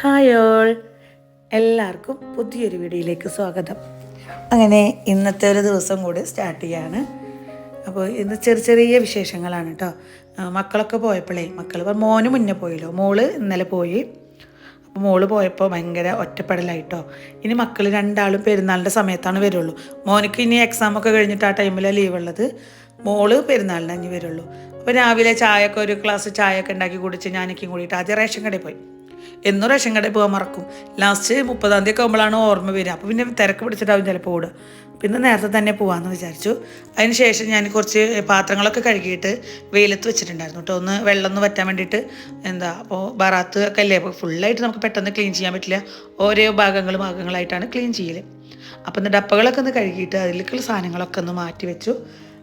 Hi all. എല്ലാവർക്കും പുതിയൊരു വീഡിയോയിലേക്ക് സ്വാഗതം. അങ്ങനെ ഇന്നത്തെ ഒരു ദിവസം കൂടി സ്റ്റാർട്ട് ചെയ്യാണ്. അപ്പോൾ ഇന്ന് ചെറിയ ചെറിയ വിശേഷങ്ങളാണ് കേട്ടോ മക്കളൊക്കെ പോയപ്പോഴേ മക്കൾ മോന് മുന്നേ പോയല്ലോ. മോൾ ഇന്നലെ പോയി. അപ്പോൾ മോൾ പോയപ്പോൾ ഭയങ്കര ഒറ്റപ്പെടലായിട്ടോ. ഇനി മക്കൾ രണ്ടാളും പെരുന്നാളിന്റെ സമയത്താണ് വരുള്ളൂ. മോനിക്ക് ഇനി എക്സാമൊക്കെ കഴിഞ്ഞിട്ട് ആ ടൈമിലാണ് ലീവ് ഉള്ളത്. മോൾ പെരുന്നാളിന് അഞ്ഞ് വരുള്ളൂ. അപ്പോൾ രാവിലെ ചായയൊക്കെ ഒരു ഗ്ലാസ് ചായയൊക്കെ ഉണ്ടാക്കി കുടിച്ച് ഞാനൊക്കെയും കൂടിയിട്ട് ആദ്യം റേഷൻ കടയിൽ പോയി. എന്നും റേഷൻ കടയിൽ പോകാൻ മറക്കും. ലാസ്റ്റ് മുപ്പതാം തീയതി ഒക്കെ ആകുമ്പോഴാണ് ഓർമ്മ വരിക. അപ്പോൾ പിന്നെ തിരക്ക് പിടിച്ചിട്ടാവും ചിലപ്പോൾ ഓടുക. പിന്നെ നേരത്തെ തന്നെ പോകാമെന്ന് വിചാരിച്ചു. അതിന് ശേഷം ഞാൻ കുറച്ച് പാത്രങ്ങളൊക്കെ കഴുകിയിട്ട് വെയിലത്ത് വെച്ചിട്ടുണ്ടായിരുന്നു കേട്ടോ. ഒന്ന് വെള്ളം ഒന്ന് വറ്റാൻ വേണ്ടിയിട്ട് എന്താ അപ്പോൾ ബറാത്ത് ഒക്കെ അല്ലേ? അപ്പോൾ ഫുള്ളായിട്ട് നമുക്ക് പെട്ടെന്ന് ക്ലീൻ ചെയ്യാൻ പറ്റില്ല. ഓരോ ഭാഗങ്ങൾ ഭാഗങ്ങളായിട്ടാണ് ക്ലീൻ ചെയ്യൽ ഇന്ന് ഡപ്പകളൊക്കെ ഒന്ന് കഴുകിയിട്ട് അതിലേക്കുള്ള സാധനങ്ങളൊക്കെ ഒന്ന് മാറ്റി വെച്ചു.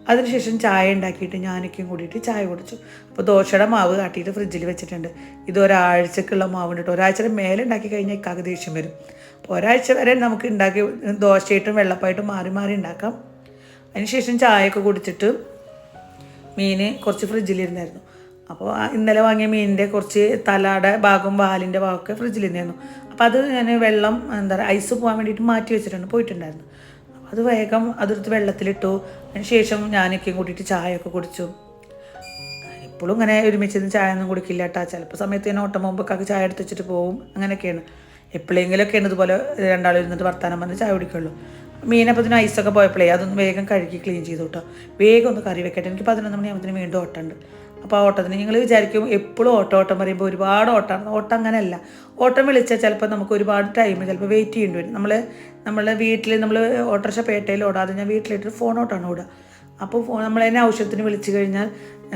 അതിനുശേഷം ചായ ഉണ്ടാക്കിയിട്ട് ഞാനൊക്കെയും കൂടിയിട്ട് ചായ കുടിച്ചു. അപ്പോൾ ദോശയുടെ മാവ് കാട്ടിയിട്ട് ഫ്രിഡ്ജിൽ വെച്ചിട്ടുണ്ട്. ഇത് ഒരാഴ്ചക്കുള്ള മാവ് ഉണ്ട് ഒരാഴ്ചയുടെ മേലെ ഉണ്ടാക്കി കഴിഞ്ഞാൽ ഇക്കാക്ക് ദേഷ്യം വരും. ഒരാഴ്ച വരെ നമുക്ക് ഉണ്ടാക്കി ദോശയായിട്ടും വെള്ളപ്പായിട്ടും മാറി മാറി ഉണ്ടാക്കാം. അതിനുശേഷം ചായയൊക്കെ കുടിച്ചിട്ട് മീൻ കുറച്ച് ഫ്രിഡ്ജിലിരുന്നായിരുന്നു. അപ്പോൾ ഇന്നലെ വാങ്ങിയ മീനിന്റെ കുറച്ച് തലയുടെ ഭാഗവും വാലിന്റെ ഭാഗമൊക്കെ ഫ്രിഡ്ജിലിരുന്നായിരുന്നു. അപ്പോൾ അത് ഞാൻ വെള്ളം എന്താ പറയുക ഐസ് പോകാൻ വേണ്ടിയിട്ട് മാറ്റി വെച്ചിട്ടുണ്ട്. പോയിട്ടുണ്ടായിരുന്നു. അത് വേഗം അതെടുത്ത് വെള്ളത്തിലിട്ടു. അതിന് ശേഷം ഞാനൊക്കെയും കൂട്ടിയിട്ട് ചായയൊക്കെ കുടിച്ചു. ഇപ്പോഴും ഇങ്ങനെ ഒരുമിച്ച് ഇരുന്ന് ചായ ഒന്നും കുടിക്കില്ല കേട്ടോ ചിലപ്പോൾ സമയത്ത് ഞാൻ ഓട്ടം മുമ്പൊക്കെ ചായ എടുത്ത് വെച്ചിട്ട് പോകും അങ്ങനെയൊക്കെയാണ്. എപ്പോഴെങ്കിലുമൊക്കെയാണ് ഇതുപോലെ രണ്ടാളും ഇരുന്നിട്ട് വർത്താനം പറഞ്ഞ് ചായ കുടിക്കുള്ളൂ. മീനപ്പോൾ ഇതിന് ഐസൊക്കെ പോയപ്പോഴേ അതൊന്ന് വേഗം കഴുകി ക്ലീൻ ചെയ്തു കേട്ടോ വേഗം ഒന്ന് കറി വെക്കട്ടെ. എനിക്ക് പതിനൊന്ന് മണിയാകുമ്പോൾ വീണ്ടും ഓട്ടമുണ്ട്. അപ്പോൾ ആ ഓട്ടത്തിന് നിങ്ങൾ വിചാരിക്കും എപ്പോഴും ഓട്ടം ഓട്ടം പറയുമ്പോൾ ഒരുപാട് ഓട്ടമാണ് ഓട്ടം അങ്ങനെയല്ല. ഓട്ടം വിളിച്ചാൽ ചിലപ്പോൾ നമുക്ക് ഒരുപാട് ടൈം ചിലപ്പോൾ വെയിറ്റ് ചെയ്യേണ്ടി വരും. നമ്മൾ നമ്മളെ വീട്ടിൽ നമ്മൾ ഓട്ടോറിക്ഷ പേട്ടയിൽ ഓടാതെ ഞാൻ വീട്ടിലിട്ട് ഫോൺ ഓട്ടമാണ് ഓടുക അപ്പോൾ ഫോൺ നമ്മളതിനെ ആവശ്യത്തിന് വിളിച്ചു കഴിഞ്ഞാൽ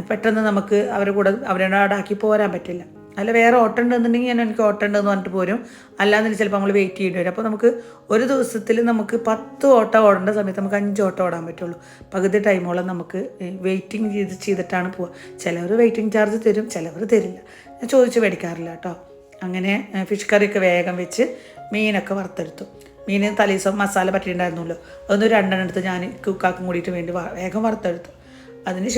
പെട്ടെന്ന് നമുക്ക് അവരെ കൂടെ അവരെ ആടാക്കി പോരാൻ പറ്റില്ല. അല്ല വേറെ ഓട്ടം ഉണ്ടെന്നുണ്ടെങ്കിൽ ഞാൻ എനിക്ക് ഓട്ടം ഉണ്ടെന്ന് പറഞ്ഞിട്ട് പോരും. അല്ലാന്നുണ്ടെങ്കിൽ ചിലപ്പോൾ നമ്മൾ വെയിറ്റ് ചെയ്യേണ്ടി വരും. അപ്പോൾ നമുക്ക് ഒരു ദിവസത്തിൽ നമുക്ക് പത്ത് ഓട്ടം ഓടേണ്ട സമയത്ത് നമുക്ക് അഞ്ച് ഓട്ടം ഓടാൻ പറ്റുള്ളൂ. പകുതി ടൈമോളം നമുക്ക് വെയിറ്റിംഗ് ചെയ്ത് ചെയ്തിട്ടാണ് പോവുക ചിലവർ വെയിറ്റിംഗ് ചാർജ് തരും ചിലവർ തരില്ല. ഞാൻ ചോദിച്ച് മേടിക്കാറില്ല കേട്ടോ. അങ്ങനെ ഫിഷ് കറിയൊക്കെ വേഗം വെച്ച് മീനൊക്കെ വറുത്തെടുത്തു. മീൻ തലേദിവസം മസാല പറ്റിയിട്ടുണ്ടായിരുന്നല്ലോ അതൊന്ന് രണ്ടെണ്ണം എടുത്ത് ഞാൻ കുക്കാക്കും കൂടിയിട്ട് വേണ്ടി വേഗം വറുത്തെടുത്തു. അതിന്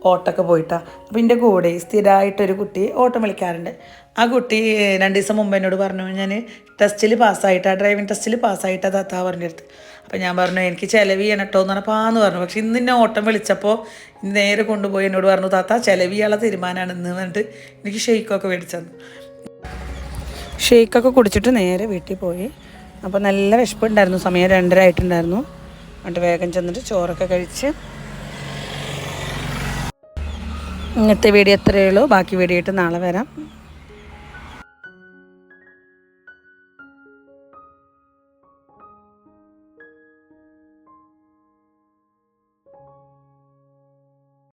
ശേഷം ഓട്ടൊക്കെ പോയിട്ടാ. അപ്പം എന്റെ കൂടെ സ്ഥിരമായിട്ടൊരു കുട്ടി ഓട്ടം വിളിക്കാറുണ്ട് ആ കുട്ടി രണ്ട് ദിവസം മുമ്പ് എന്നോട് പറഞ്ഞു ഞാൻ ടെസ്റ്റിൽ പാസ്സായിട്ടാ ഡ്രൈവിംഗ് ടെസ്റ്റിൽ പാസ്സായിട്ടാ താത്ത പറഞ്ഞ അടുത്ത് അപ്പം ഞാൻ പറഞ്ഞു എനിക്ക് ചിലവ് ചെയ്യണം കേട്ടോ എന്ന് പറഞ്ഞപ്പോൾ പറഞ്ഞു. പക്ഷെ ഇന്ന് എന്നെ ഓട്ടം വിളിച്ചപ്പോൾ നേരെ കൊണ്ടുപോയി എന്നോട് പറഞ്ഞു താത്ത ചിലവ് ചെയ്യാനുള്ള തീരുമാനമാണ് ഇന്ന് പറഞ്ഞിട്ട് എനിക്ക് ഷെയ്ക്കൊക്കെ മേടിച്ചു ഷെയ്ക്കൊക്കെ കുടിച്ചിട്ട് നേരെ വീട്ടിൽ പോയി. അപ്പോൾ നല്ല വിശപ്പുണ്ടായിരുന്നു സമയം രണ്ടര ആയിട്ടുണ്ടായിരുന്നു. എന്നിട്ട് വേഗം ചെന്നിട്ട് ചോറൊക്കെ കഴിച്ച് ഇന്നത്തെ വീഡിയോ എത്രയേ ഉള്ളൂ. ബാക്കി വീഡിയോ ആയിട്ട് നാളെ വരാം.